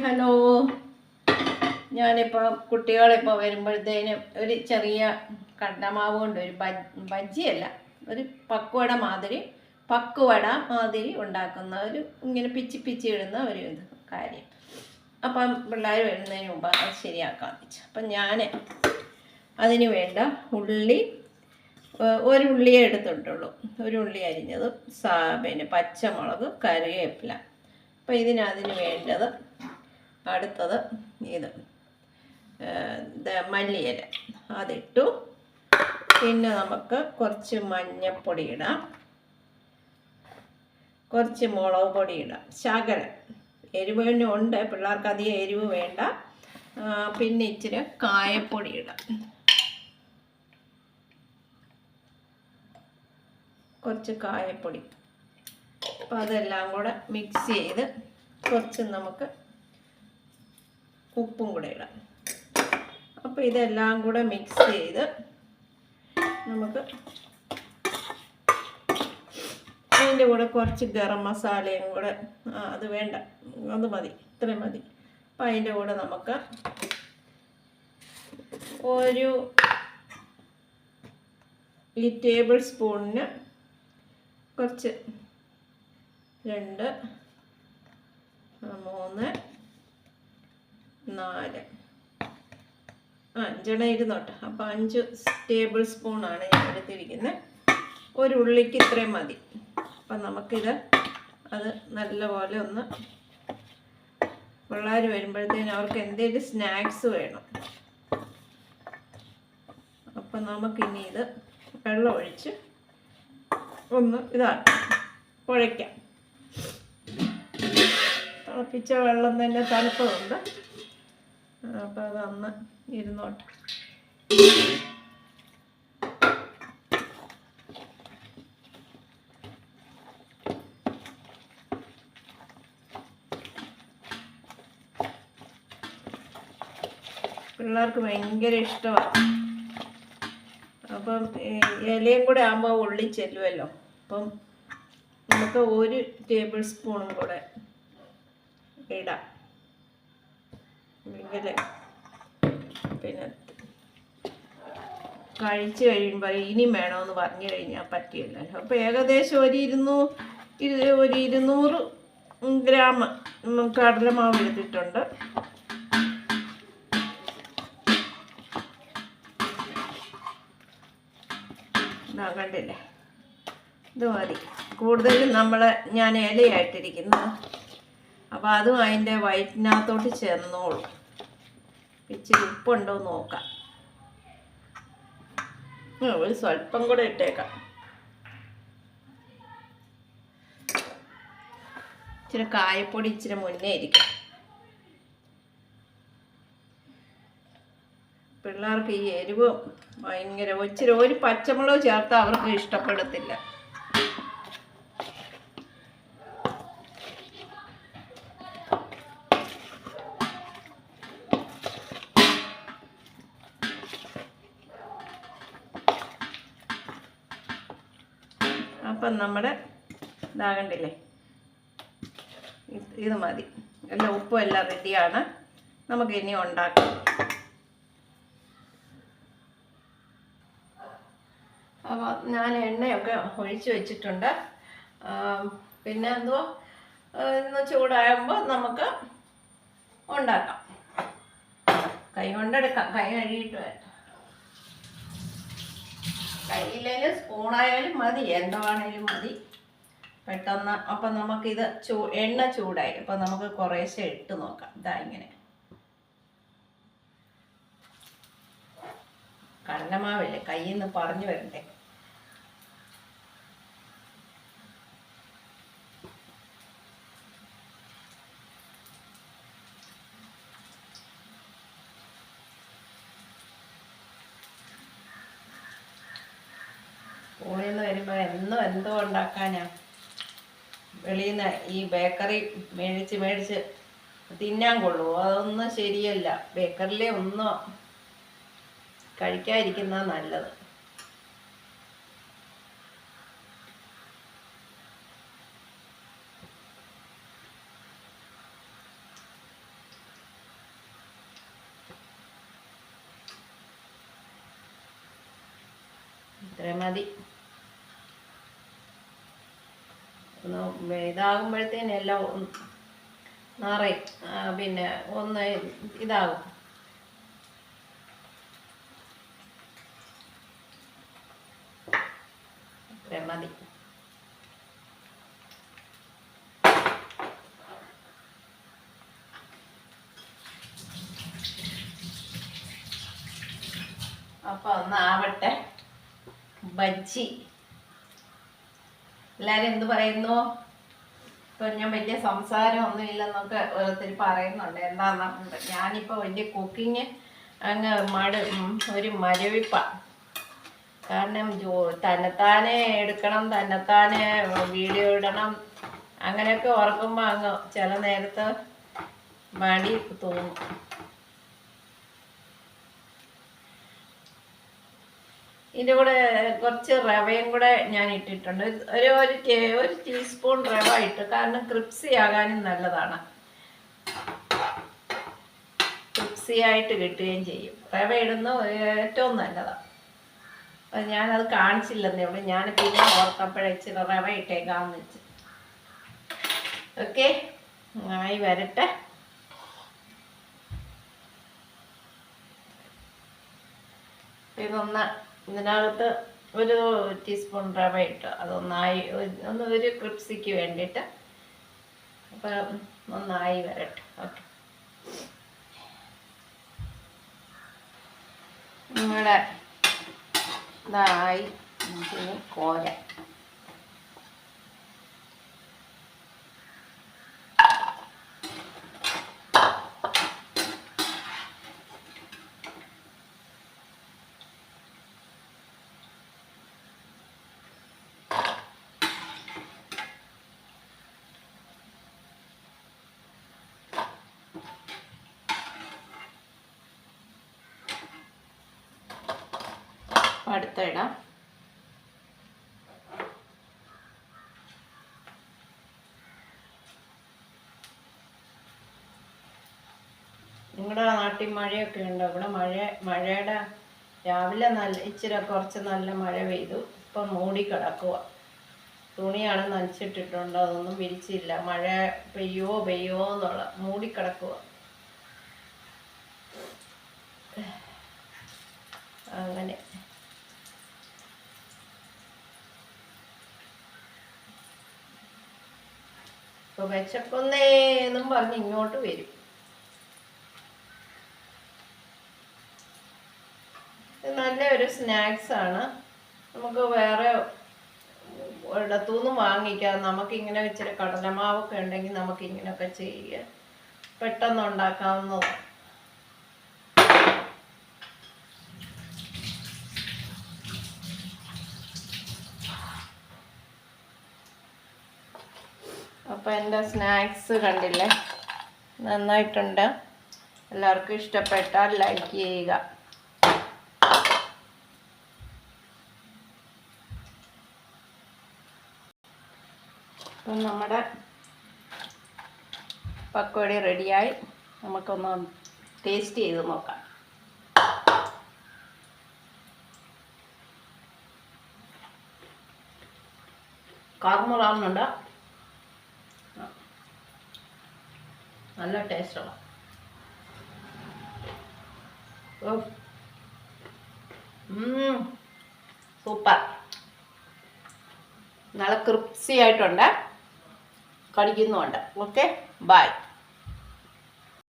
Hello. ഞാനിപ്പോൾ കുട്ടികളിപ്പോൾ വരുമ്പോഴത്തേനും ഒരു ചെറിയ കണ്ടമാവ് കൊണ്ട് ഒരു ബജ് ബജ്ജിയല്ല ഒരു പക്കുവട മാതിരി പക്കുവട മാതിരി ഉണ്ടാക്കുന്ന ഒരു ഇങ്ങനെ പിച്ചി പിച്ചി ഇടുന്ന ഒരു ഇത് കാര്യം. അപ്പം പിള്ളേർ വരുന്നതിന് മുമ്പ് അത് ശരിയാക്കാമെന്ന് വെച്ചു. അപ്പം ഞാൻ അതിന് വേണ്ട ഉള്ളി ഒരു ഉള്ളിയെ എടുത്തിട്ടുള്ളൂ. ഒരു ഉള്ളി അരിഞ്ഞത് സാ പിന്നെ പച്ചമുളക് കറിവേപ്പില. അപ്പോൾ ഇതിനതിന് വേണ്ടത് അടുത്തത് ഇത് മല്ലിയില. അതിട്ടു. പിന്നെ നമുക്ക് കുറച്ച് മഞ്ഞപ്പൊടി ഇടാം. കുറച്ച് മുളക് പൊടി ഇടാം. ശകലം. എരിവ് തന്നെ ഉണ്ട്. പിള്ളേർക്ക് അധികം എരിവ് വേണ്ട. പിന്നെ ഇച്ചിരി കായപ്പൊടി ഇടാം. കുറച്ച് കായപ്പൊടി. അപ്പം അതെല്ലാം കൂടെ മിക്സ് ചെയ്ത് കുറച്ച് നമുക്ക് ഉപ്പും കൂടെ ഇടാം. അപ്പോൾ ഇതെല്ലാം കൂടെ മിക്സ് ചെയ്ത് നമുക്ക് അതിന്റെ കൂടെ കുറച്ച് ഗരം മസാലയും കൂടെ അത് വേണ്ട. അത് മതി ഇത്രയും മതി. അപ്പം അതിന്റെ കൂടെ നമുക്ക് ഒരു ഈ ടേബിൾ സ്പൂണിന് കുറച്ച് രണ്ട് മൂന്ന് നാല്. ആ അഞ്ചെണ്ണം ഇരുന്നോട്ടെ. അപ്പം അഞ്ച് ടേബിൾ സ്പൂണാണ് ഞാൻ എടുത്തിരിക്കുന്നത് ഒരു ഉള്ളിക്ക് ഇത്രയും മതി. അപ്പം നമുക്കിത് അത് നല്ലപോലെ ഒന്ന് പിള്ളേർ വരുമ്പോഴത്തേന് അവർക്ക് എന്തെങ്കിലും സ്നാക്സ് വേണം. അപ്പം നമുക്കിനി ഇത് വെള്ളം ഒഴിച്ച് ഒന്ന് ഇതാക്കാം. കുഴയ്ക്കാം തിളപ്പിച്ച വെള്ളം തന്നെ തണുപ്പതുണ്ട് അപ്പോൾ അത് അന്ന് ഇരുന്നോട്ടെ. പിള്ളേർക്ക് ഭയങ്കര ഇഷ്ടമാണ് അപ്പം ഇലയും കൂടെ ആകുമ്പോൾ ഉള്ളി ചെല്ലുമല്ലോ അപ്പം നമുക്ക് ഒരു ടേബിൾ സ്പൂണും കൂടെ ഇടാം. എങ്കിൽ പിന്നെ കഴിച്ച് കഴിയുമ്പോൾ ഇനി വേണമെന്ന് പറഞ്ഞു കഴിഞ്ഞാൽ പറ്റിയല്ലോ അപ്പോൾ ഏകദേശം ഒരു ഇരുന്നൂ ഇരു ഒരു ഇരുന്നൂറ് ഗ്രാം കടലമാവ് എടുത്തിട്ടുണ്ട്. ഇതാ കണ്ടില്ലേ? ഇത് മതി. കൂടുതലും നമ്മൾ ഞാൻ ഇലയായിട്ടിരിക്കുന്നത് അപ്പോൾ അതും അതിന്റെ വയറ്റിനകത്തോട്ട് ചേർന്നോളൂ. ഇച്ചിരി ഉപ്പുണ്ടോ നോക്കാം. ഒരു സ്വല്പം കൂടെ ഇട്ടേക്കാം. ഇച്ചിരി കായപ്പൊടി ഇച്ചിരി മുന്നേ ഇരിക്കാം. പിള്ളേർക്ക് ഈ എരിവ് ഭയങ്കര ഇച്ചിരി ഒരു പച്ചമുളക് ചേർത്താൽ അവർക്ക് ഇഷ്ടപ്പെടത്തില്ല. അപ്പം നമ്മുടെ ഇതാകണ്ടില്ലേ? ഇത് മതി. എല്ലാം ഉപ്പും എല്ലാം റെഡിയാണ്. നമുക്ക് ഇനി ഉണ്ടാക്കാം. അപ്പോൾ ഞാൻ എണ്ണയൊക്കെ ഒഴിച്ചു വെച്ചിട്ടുണ്ട്. പിന്നെ എന്തുവാ? ഇന്ന് ചൂടാകുമ്പോൾ നമുക്ക് ഉണ്ടാക്കാം. കൈ കൊണ്ടെടുക്കാം. കൈ കഴുകിയിട്ട് വരാം കയ്യിലേലും സ്പൂണായാലും മതി എന്താണേലും മതി. പെട്ടെന്ന് അപ്പം നമുക്കിത് ചൂ എണ്ണ ചൂടായി. അപ്പം നമുക്ക് കുറേശ്ശെ ഇട്ട് നോക്കാം. ഇതാ ഇങ്ങനെ. കണ്ണമാവില്ലേ കയ്യിൽ നിന്ന് പറഞ്ഞു വരണ്ടേ? സ്കൂളിൽ നിന്ന് വരുമ്പോൾ എന്നും എന്തോ ഉണ്ടാക്കാനാ. വെളിയിൽ നിന്ന് ഈ ബേക്കറി മേടിച്ച് മേടിച്ച് തിന്നാൻ കൊള്ളൂ അതൊന്നും ശരിയല്ല. ബേക്കറിലെ ഒന്നും കഴിക്കാതിരിക്കുന്ന നല്ലത്. ഇത്ര മതി. ഇതാകുമ്പോഴത്തേനും എല്ലാം നിറയും. പിന്നെ ഒന്ന് ഇതാകും. മതി. അപ്പൊ ഒന്ന് ആവട്ടെ ബജ്ജി. എല്ലാരും എന്ത് പറയുന്നു? ഇപ്പൊ ഞാൻ വലിയ സംസാരം ഒന്നും ഇല്ലെന്നൊക്കെ ഓരോരുത്തർ പറയുന്നുണ്ട്. എന്താന്ന് ഞാനിപ്പോ വലിയ കുക്കിങ് അങ്ങ് മട ഒരു മരവിപ്പ. കാരണം ജോ തന്നെത്താനെ എടുക്കണം തന്നെത്താനെ വീഡിയോ ഇടണം. അങ്ങനെയൊക്കെ ഓർക്കുമ്പോൾ അങ്ങ് ചില നേരത്ത് മടി തോന്നും. ഇതിന്റെ കൂടെ കുറച്ച് റവയും കൂടെ ഞാൻ ഇട്ടിട്ടുണ്ട്. ഒരു ഒരു ഒരു ടീസ്പൂൺ റവ ഇട്ട്. കാരണം ക്രിപ്സി ആകാനും നല്ലതാണ്. ക്രിപ്സി ആയിട്ട് കിട്ടുകയും ചെയ്യും. റവ ഇടുന്ന ഏറ്റവും നല്ലതാണ് അപ്പം ഞാനത് കാണിച്ചില്ലെന്നേ ഉള്ളൂ. ഞാൻ പിന്നെ ഓർത്തപ്പോഴേ റവ ഇട്ടേക്കാമെന്ന് വെച്ച്. ഓക്കെ. ആയി വരട്ടെ. ഇതൊന്ന് ഇതിനകത്ത് ഒരു ടീസ്പൂൺ റവ ഇട്ട് അതൊന്നായി ഒന്ന് ഒരു ക്രിപ്സിക്ക് വേണ്ടിയിട്ട് അപ്പം ഒന്നായി വരട്ടെ. ഓക്കെ. നമ്മുടെ ഇതായി. പിന്നെ കോര അടുത്ത ഇടാം നിങ്ങളുടെ നാട്ടിൽ മഴയൊക്കെ ഉണ്ടോ? ഇവിടെ മഴ മഴയുടെ രാവിലെ നല്ല ഇച്ചിരി കുറച്ച് നല്ല മഴ പെയ്തു. ഇപ്പം മൂടി കിടക്കുക തുണിയാണ് നനച്ചിട്ടിട്ടുണ്ട്. അതൊന്നും വിരിച്ചില്ല. മഴ പെയ്യോ പെയ്യോ എന്നുള്ള മൂടി കിടക്കുക അങ്ങനെ. ഇപ്പൊ വിശക്കുന്നേ എന്നും പറഞ്ഞ് ഇങ്ങോട്ട് വരും. നല്ല ഒരു സ്നാക്സ് ആണ്. നമുക്ക് വേറെ ഇടത്തുനിന്നും വാങ്ങിക്കാം. നമുക്ക് ഇങ്ങനെ ഇച്ചിരി കടലമാവൊക്കെ ഉണ്ടെങ്കിൽ നമുക്ക് ഇങ്ങനെയൊക്കെ ചെയ്യുക പെട്ടെന്ന് ഉണ്ടാക്കാവുന്നതാണ്. അപ്പോൾ എന്റെ സ്നാക്സ് കണ്ടില്ലേ? നന്നായിട്ടുണ്ട്. എല്ലാവർക്കും ഇഷ്ടപ്പെട്ടാൽ ലൈക്ക് ചെയ്യുക. അപ്പം നമ്മുടെ പക്കോടി റെഡിയായി. നമുക്കൊന്ന് ടേസ്റ്റ് ചെയ്ത് നോക്കാം. കാർമുറാവുന്നുണ്ട് നല്ല ടേസ്റ്റാണ് സൂപ്പർ നല്ല ക്രിപ്സി ആയിട്ടുണ്ട്. കടിക്കുന്നുമുണ്ട്. Okay bye